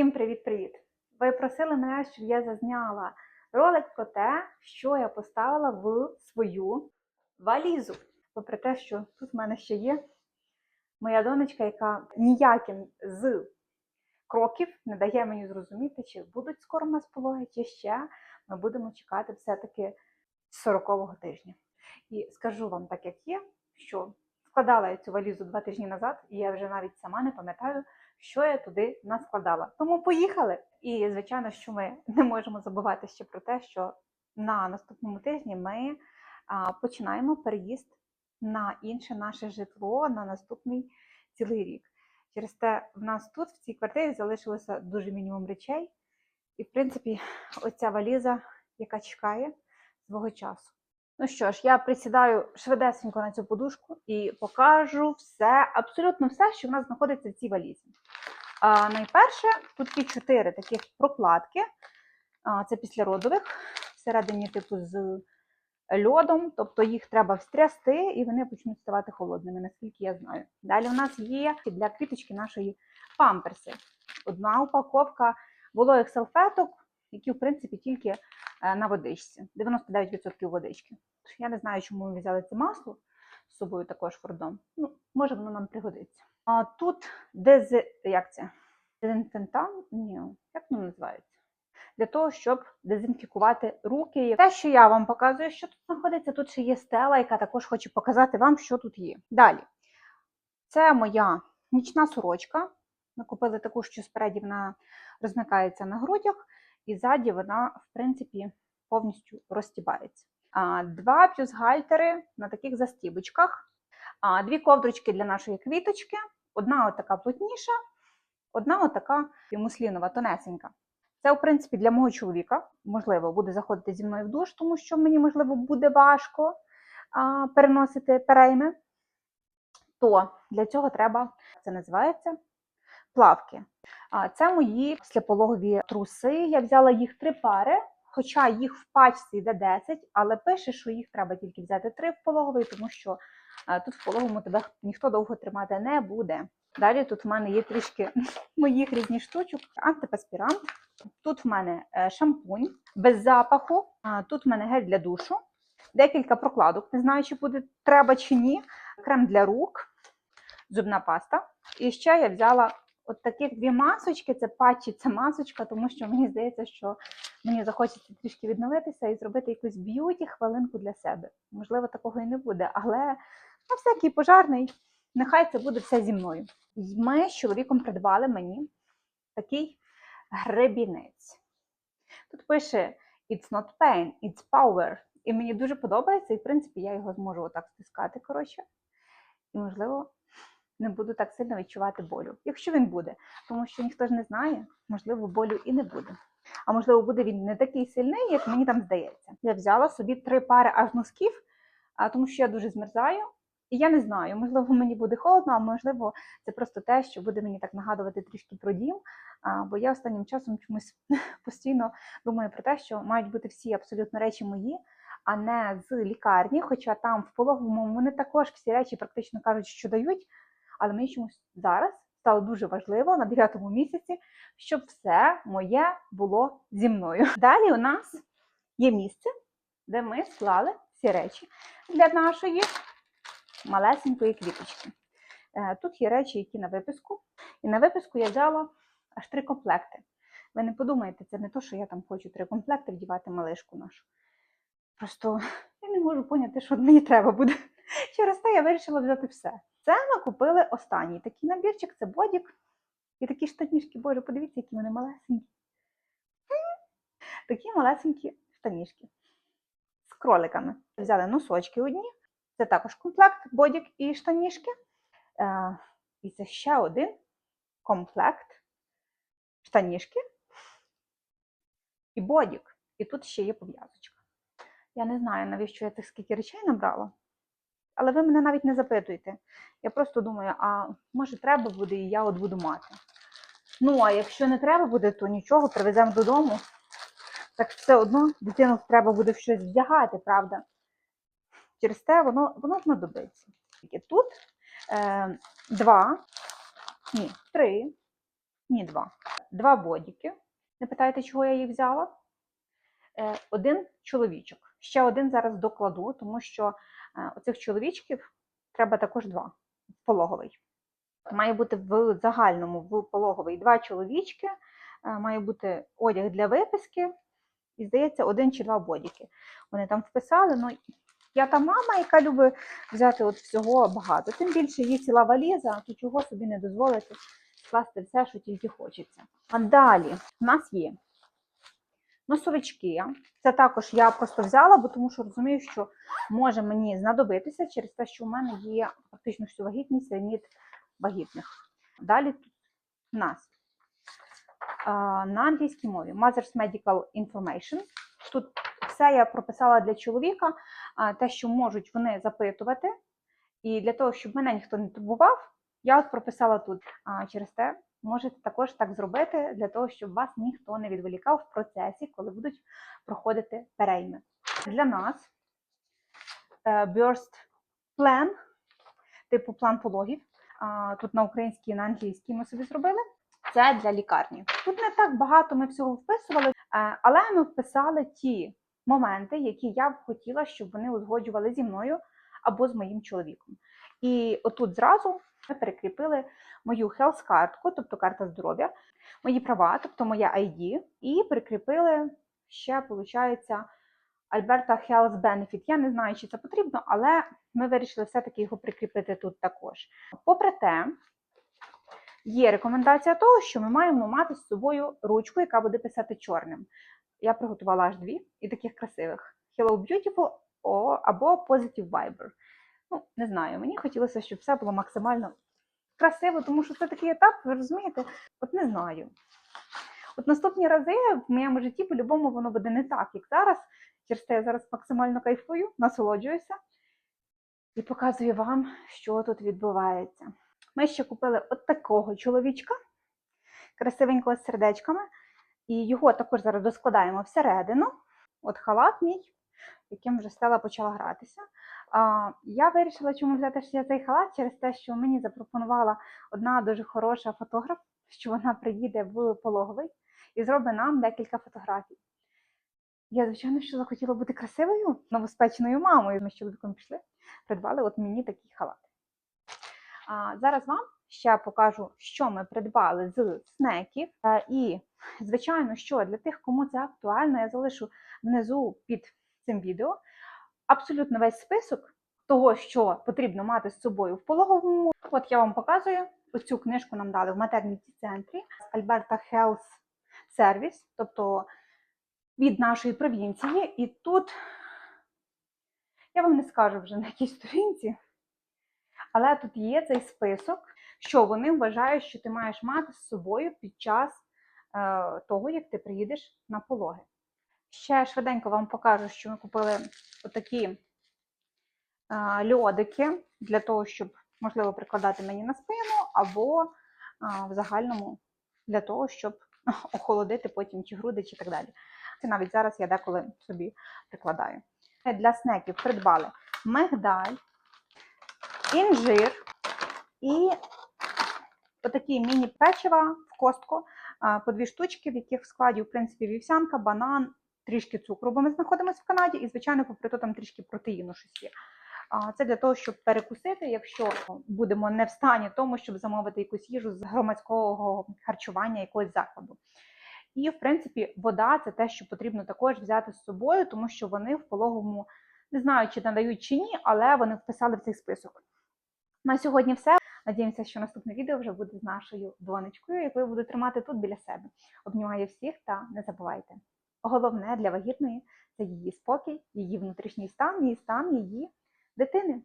Всім привіт-привіт! Ви просили мене, щоб я зазняла ролик про те, що я поставила в свою валізу. Попри те, що тут в мене ще є моя донечка, яка ніяким з кроків не дає мені зрозуміти, чи будуть скоро в нас пологи, чи ще ми будемо чекати все-таки 40-го тижня. І скажу вам так, як є, що складала я цю валізу два тижні назад, і я вже навіть сама не пам'ятаю, що я туди наскладала. Тому поїхали. І звичайно, що ми не можемо забувати ще про те, що на наступному тижні ми починаємо переїзд на інше наше житло на наступний цілий рік. Через те, в нас тут, в цій квартирі, залишилося дуже мінімум речей. І, в принципі, оця валіза, яка чекає свого часу. Ну що ж, я присідаю швидесенько на цю подушку і покажу все, абсолютно все, що в нас знаходиться в цій валізі. А, найперше, тут є чотири таких прокладки. А, це післяродових, всередині типу з льодом, тобто їх треба встрясти і вони почнуть ставати холодними, наскільки я знаю. Далі у нас є для квіточки нашої памперси. Одна упаковка вологих салфеток, які, в принципі, тільки е, на водичці. 99% водички. Я не знаю, чому ми взяли це масло з собою також фордом. Ну, може, воно нам пригодиться. А тут дез... як це? Дезінфектант? Ні, як воно називається? Для того, щоб дезінфікувати руки. Те, що я вам показую, що тут знаходиться, тут ще є стела, яка також хоче показати вам, що тут є. Далі. Це моя нічна сорочка. Ми купили таку, що спереді вона розмикається на грудях, і ззаді вона, в принципі, повністю розтібається. Два бюстгальтери на таких застібочках, дві ковдрочки для нашої квіточки, одна отака плотніша, одна отака муслінова, тонесенька. Це, в принципі, для мого чоловіка, можливо, буде заходити зі мною в душ, тому що мені, можливо, буде важко а, переносити перейми. То для цього треба, це називається плавки. А, Це мої післяпологові труси. Я взяла їх три пари, хоча їх в пачці йде 10, але пише, що їх треба тільки взяти три в пологовий, тому що тут в пологовому тебе ніхто довго тримати не буде. Далі тут в мене є трішки моїх різних штучок, антипаспірант. Тут в мене е, шампунь без запаху, тут в мене гель для душу, декілька прокладок, не знаю, чи буде треба чи ні. Крем для рук, зубна паста. І ще я взяла от таких дві масочки, це патчі, це масочка, тому що мені здається, що мені захочеться трішки відновитися і зробити якусь б'юті хвилинку для себе. Можливо, такого і не буде, але на всякий пожарний, нехай це буде все зі мною. І Ми з чоловіком придбали мені такий гребінець. Тут пише It's not pain, it's power. І мені дуже подобається, і в принципі я його зможу отак стискати, коротше. І, можливо, не буду так сильно відчувати болю. Якщо він буде, тому що ніхто ж не знає, можливо, болю і не буде. А можливо, буде він не такий сильний, як мені там здається. Я взяла собі три пари аж носків, тому що я дуже змерзаю. І я не знаю, можливо, мені буде холодно, а можливо, це просто те, що буде мені так нагадувати трішки про дім. А, бо я останнім часом чомусь постійно думаю про те, що мають бути всі абсолютно речі мої, а не з лікарні. Хоча там в пологовому вони також всі речі практично кажуть, що дають. Але мені чомусь зараз стало дуже важливо на 9 місяці, щоб все моє було зі мною. Далі у нас є місце, де ми склали всі речі для нашої малесенької квіточки. Е, Тут є речі, які на виписку. І на виписку я взяла аж три комплекти. Ви не подумайте, це не то, що я там хочу три комплекти вдівати малишку нашу. Просто я не можу поняти, що мені треба буде. Через те я вирішила взяти все. Це ми купили останній такий набірчик, це бодік. І такі штанішки, боже, подивіться, які вони малесенькі. Такі малесенькі штанішки з кроликами. Взяли носочки одні. Це також комплект, бодік і штанішки. Е, і це ще один комплект штанішки і бодік. І тут ще є пов'язочка. Я не знаю, навіщо я цих скільки речей набрала. Але ви мене навіть не запитуєте. Я просто думаю, а може треба буде, і я от буду мати. Ну, а якщо не треба буде, то нічого, привеземо додому. Так все одно дитину треба буде в щось вдягати, правда? Через те воно воно знадобиться. Тут е, два, ні, три Ні, два. Два бодіки. Не питайте, чого я їх взяла. Е, Один чоловічок. Ще один зараз докладу, тому що е, оцих чоловічків треба також два. в Пологовий. Має бути в загальному в пологовий два чоловічки, е, має бути одяг для виписки, і, здається, один чи два бодіки. Вони там вписали. Ну, я та мама, яка любить взяти от всього багато. Тим більше є ціла валіза, то чого собі не дозволити скласти все, що тільки хочеться. А далі в нас є носовички. Це також я просто взяла, бо тому що розумію, що може мені знадобитися через те, що в мене є практично всю вагітність ліміт вагітних. Далі тут в нас на англійській мові Mother's Medical Information. Тут все я прописала для чоловіка, те, що можуть вони запитувати. І для того, щоб мене ніхто не турбував, я от прописала тут. Через те можете також так зробити, для того, щоб вас ніхто не відволікав в процесі, коли будуть проходити перейми. Для нас е, Burst Plan, типу план пологів. Тут на українській і на англійській ми собі зробили. Це для лікарні. Тут не так багато ми всього вписували, е, але ми вписали ті моменти, які я б хотіла, щоб вони узгоджували зі мною або з моїм чоловіком. І отут зразу ми перекріпили мою health картку, тобто карта здоров'я, мої права, тобто моя ID, і прикріпили ще, виходить, Alberta Health Benefit. Я не знаю, чи це потрібно, але ми вирішили все-таки його прикріпити тут також. Попри те, є рекомендація того, що ми маємо мати з собою ручку, яка буде писати чорним. Я приготувала аж дві і таких красивих: Hello Beautiful або Positive Viber. Ну, не знаю, мені хотілося, щоб все було максимально красиво, тому що це такий етап, ви розумієте? От не знаю. От наступні рази в моєму житті по-любому воно буде не так, як зараз. Через те я зараз максимально кайфую, насолоджуюся і показую вам, що тут відбувається. Ми ще купили от такого чоловічка, красивенького з сердечками, і його також зараз доскладаємо всередину. От халат мій, яким вже Стела почала гратися. Я вирішила, чому взяти ще цей халат через те, що мені запропонувала одна дуже хороша фотограф, що вона приїде в пологовий і зробить нам декілька фотографій. Я, звичайно, що захотіла бути красивою, новоспеченою мамою. Ми з чоловіком пішли, придбали от мені такий халат. А, зараз вам ще покажу, що ми придбали з снеків. Е, І, звичайно, що для тих, кому це актуально, я залишу внизу під цим відео абсолютно весь список того, що потрібно мати з собою в пологовому. От я вам показую. Оцю книжку нам дали в матерніті центрі з Alberta Health Service, тобто від нашої провінції. І тут я вам не скажу вже на якій сторінці, але тут є цей список, що вони вважають, що ти маєш мати з собою під час е, того, як ти приїдеш на пологи. Ще швиденько вам покажу, що ми купили отакі льодики для того, щоб, можливо, прикладати мені на спину, або в загальному для того, щоб охолодити потім чи груди, чи так далі. Це навіть зараз я деколи собі прикладаю. Для снеків придбали мигдаль, інжир і отакі міні-печива в костку, по дві штучки, в яких в складі, в принципі, вівсянка, банан, трішки цукру, бо ми знаходимося в Канаді, і, звичайно, попри то там трішки протеїну щось є. Це для того, щоб перекусити, якщо будемо не в стані тому, щоб замовити якусь їжу з громадського харчування якогось закладу. І, в принципі, вода це те, що потрібно також взяти з собою, тому що вони в пологовому не знаю, чи надають чи ні, але вони вписали в цей список. На сьогодні все. Надіємося, що наступне відео вже буде з нашою донечкою, яку я буду тримати тут біля себе. Обнімаю всіх та не забувайте. Головне для вагітної це її спокій, її внутрішній стан, її стан її дитини.